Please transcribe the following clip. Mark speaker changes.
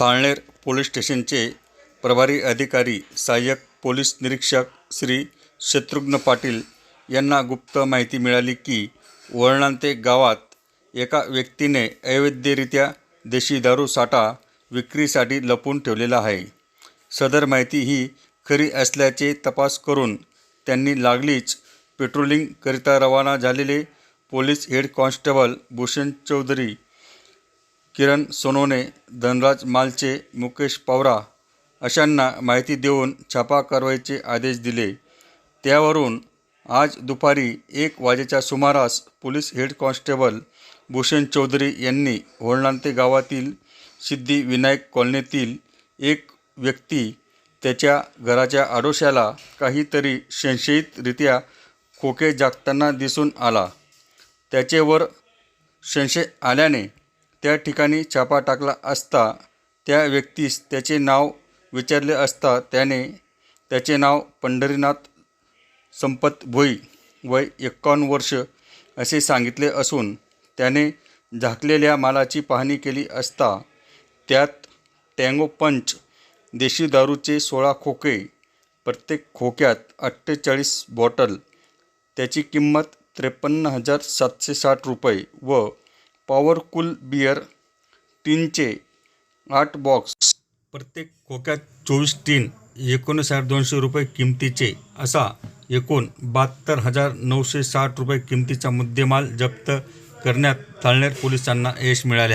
Speaker 1: Thalner police स्टेशनचे प्रभारी अधिकारी सहाय्यक पोलीस निरीक्षक श्री शत्रुघ्न पाटील यांना गुप्त माहिती मिळाली की वळणांते गावात एका व्यक्तीने अवैधरित्या देशी दारू साठा विक्रीसाठी लपवून ठेवलेला आहे. सदर माहिती ही खरी असल्याचे तपास करून त्यांनी लागलीच पेट्रोलिंगकरिता रवाना झालेले police head constable Bhushan Chaudhari Kiran Sonawane Dhanraj Malche Mukesh Pawara अशांना माहिती देऊन छापा कारवाईचे आदेश दिले. त्यावरून आज दुपारी एक वाजेच्या सुमारास police head constable Bhushan Chaudhari यांनी होळणांते गावातील सिद्धिविनायक कॉलनीतील एक व्यक्ती त्याच्या घराच्या आडोशाला काहीतरी संशयितरित्या खोके जागताना दिसून आला. त्याचेवर संशय आल्याने त्या ठिकाणी छापा टाकला असता त्या व्यक्तीस त्याचे नाव विचारले असता त्याने त्याचे नाव पंढरीनाथ संपत भोई वय एक्कावन्न वर्ष असे सांगितले असून त्याने झाकलेल्या मालाची पाहणी केली असता त्यात टँगो पंच देशी दारूचे सोळा खोके प्रत्येक खोक्यात अठ्ठेचाळीस बॉटल त्याची किंमत त्रेपन्न हजार सातशे साठ रुपये व पॉवरकूल बियर टीनचे आठ बॉक्स. प्रत्येक खोक्यात चोवीस टीन एकोणसाठ दोनशे रुपये किमतीचे असा एकूण बहात्तर हजार नऊशे साठ रुपये किमतीचा मुद्देमाल जप्त करण्यात थाळनेर पोलिसांना यश मिळाले आहे.